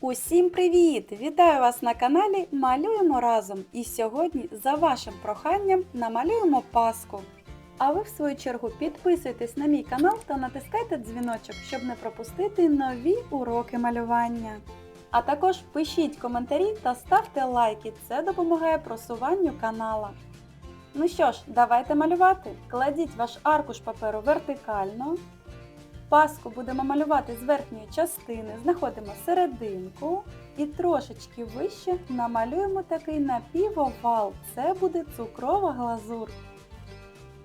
Усім привіт! Вітаю вас на каналі Малюємо разом. І сьогодні, за вашим проханням, намалюємо паску. А ви, в свою чергу, підписуйтесь на мій канал та натискайте дзвіночок, щоб не пропустити нові уроки малювання. А також пишіть коментарі та ставте лайки, це допомагає просуванню канала. Ну що ж, давайте малювати. Кладіть ваш аркуш паперу вертикально. Паску будемо малювати з верхньої частини, знаходимо серединку і трошечки вище намалюємо такий напівовал. Це буде цукрова глазур.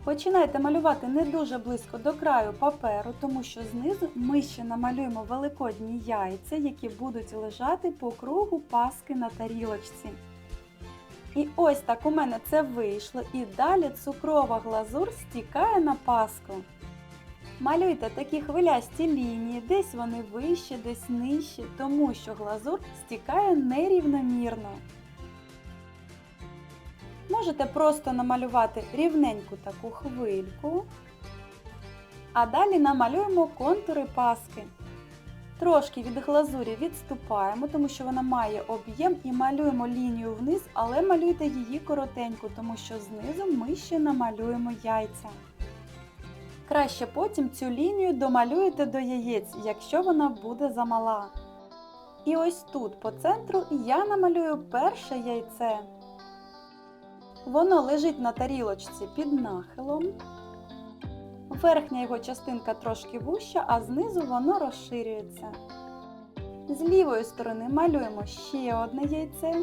Починайте малювати не дуже близько до краю паперу, тому що знизу ми ще намалюємо великодні яйця, які будуть лежати по кругу паски на тарілочці. І ось так у мене це вийшло, і далі цукрова глазур стікає на паску. Малюйте такі хвилясті лінії, десь вони вище, десь нижче, тому що глазур стікає нерівномірно. Можете просто намалювати рівненьку таку хвильку, а далі намалюємо контури паски. Трошки від глазурі відступаємо, тому що вона має об'єм і малюємо лінію вниз, але малюйте її коротеньку, тому що знизу ми ще намалюємо яйця. Краще потім цю лінію домалюєте до яєць, якщо вона буде замала. І ось тут по центру я намалюю перше яйце. Воно лежить на тарілочці під нахилом. Верхня його частинка трошки вуща, а знизу воно розширюється. З лівої сторони малюємо ще одне яйце.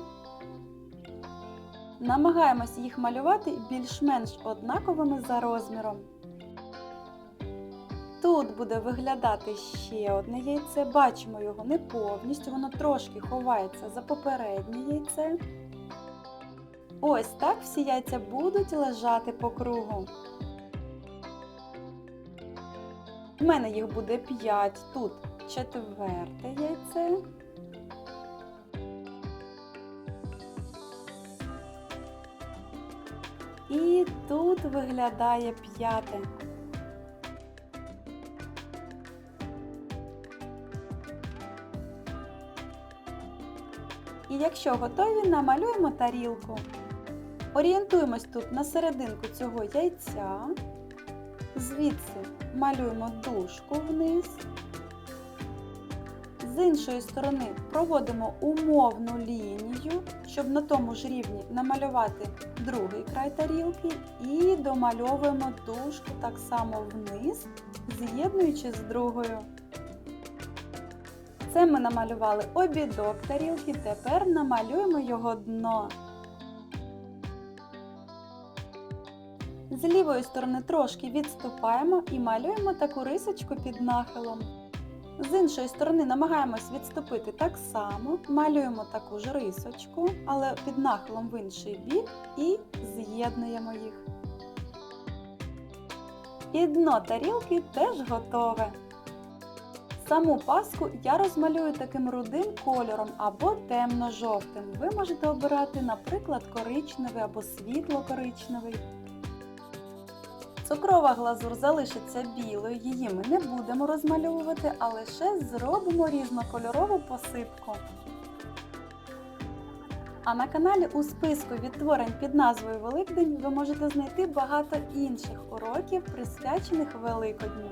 Намагаємось їх малювати більш-менш однаковими за розміром. Тут буде виглядати ще одне яйце, бачимо його не повністю, воно трошки ховається за попереднє яйце. Ось так всі яйця будуть лежати по кругу. У мене їх буде 5, тут четверте яйце. І тут виглядає п'яте. Якщо готові, намалюємо тарілку. Орієнтуємось тут на серединку цього яйця. Звідси малюємо дужку вниз. З іншої сторони проводимо умовну лінію, щоб на тому ж рівні намалювати другий край тарілки і домальовуємо дужку так само вниз, з'єднуючи з другою. Це ми намалювали обідок тарілки, тепер намалюємо його дно. З лівої сторони трошки відступаємо і малюємо таку рисочку під нахилом. З іншої сторони намагаємось відступити так само, малюємо таку ж рисочку, але під нахилом в інший бік і з'єднуємо їх. І дно тарілки теж готове. Саму паску я розмалюю таким рудим кольором або темно-жовтим. Ви можете обирати, наприклад, коричневий або світло-коричневий. Цукрова глазур залишиться білою, її ми не будемо розмальовувати, а лише зробимо різнокольорову посипку. А на каналі у списку відтворень під назвою Великдень ви можете знайти багато інших уроків, присвячених Великодню.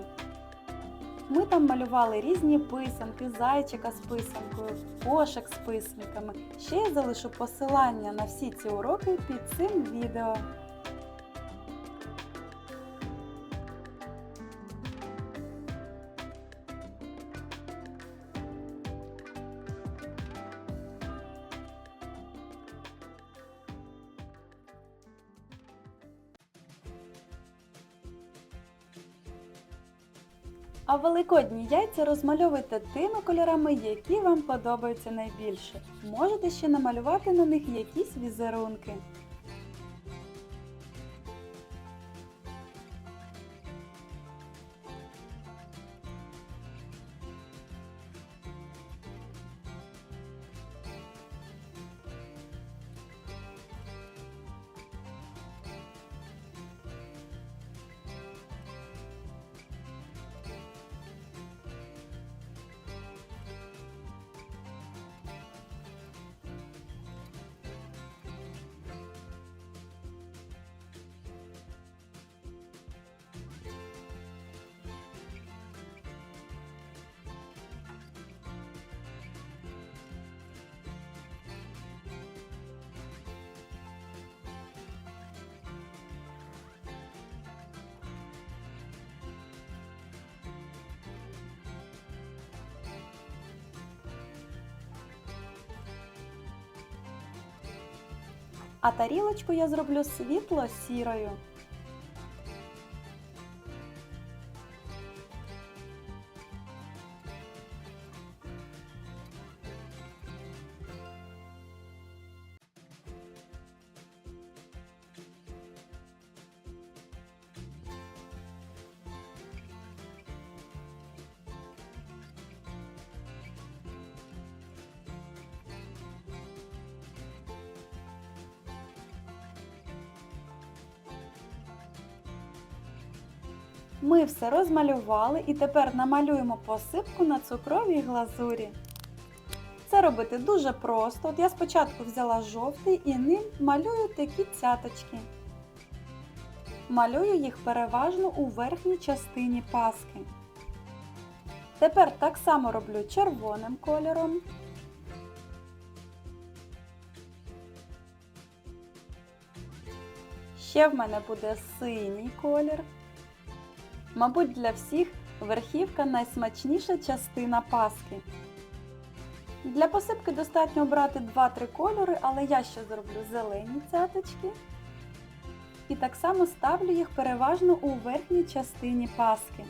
Ми там малювали різні писанки, зайчика з писанкою, кошик з писанками. Ще я залишу посилання на всі ці уроки під цим відео. А великодні яйця розмальовуйте тими кольорами, які вам подобаються найбільше. Можете ще намалювати на них якісь візерунки. А тарілочку я зроблю світло-сірою. Ми все розмалювали і тепер намалюємо посипку на цукровій глазурі. Це робити дуже просто. От я спочатку взяла жовтий і ним малюю такі цяточки. Малюю їх переважно у верхній частині паски. Тепер так само роблю червоним кольором. Ще в мене буде синій колір. Мабуть, для всіх верхівка найсмачніша частина паски. Для посипки достатньо обрати 2-3 кольори, але я ще зроблю зелені цяточки. І так само ставлю їх переважно у верхній частині паски.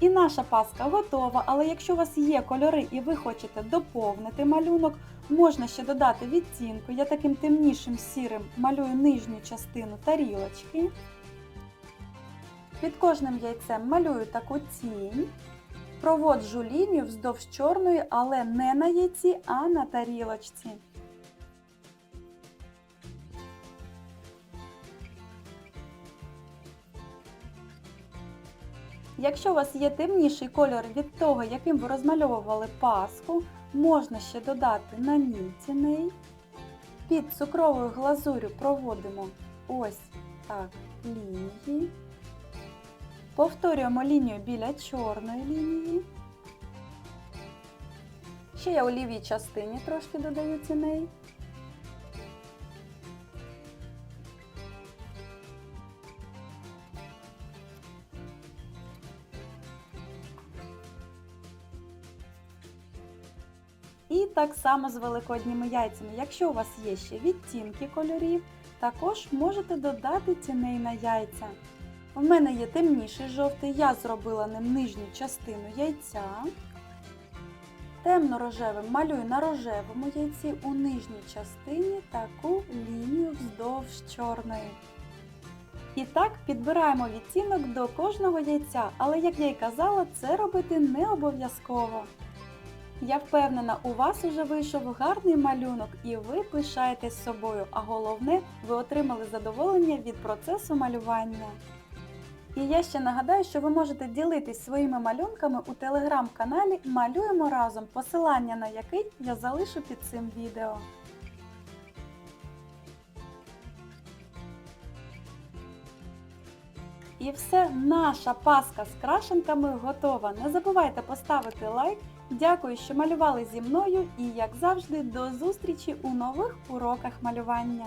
І наша паска готова, але якщо у вас є кольори і ви хочете доповнити малюнок, можна ще додати відтінку. Я таким темнішим сірим малюю нижню частину тарілочки. Під кожним яйцем малюю таку тінь. Проводжу лінію вздовж чорної, але не на яйці, а на тарілочці. Якщо у вас є темніший кольор від того, яким ви розмальовували паску, можна ще додати на ній тіней. Під цукровою глазурю проводимо ось так лінії. Повторюємо лінію біля чорної лінії. Ще я у лівій частині трошки додаю тіней. І так само з великодніми яйцями. Якщо у вас є ще відтінки кольорів, також можете додати тіней на яйця. У мене є темніший жовтий, я зробила ним нижню частину яйця. Темно-рожевим малюю на рожевому яйці у нижній частині таку лінію вздовж чорної. І так підбираємо відтінок до кожного яйця, але, як я й казала, це робити не обов'язково. Я впевнена, у вас уже вийшов гарний малюнок і ви пишаєтесь собою, а головне, ви отримали задоволення від процесу малювання. І я ще нагадаю, що ви можете ділитись своїми малюнками у телеграм-каналі Малюємо разом, посилання на який я залишу під цим відео. І все, наша паска з крашенками готова. Не забувайте поставити лайк. Дякую, що малювали зі мною і, як завжди, до зустрічі у нових уроках малювання.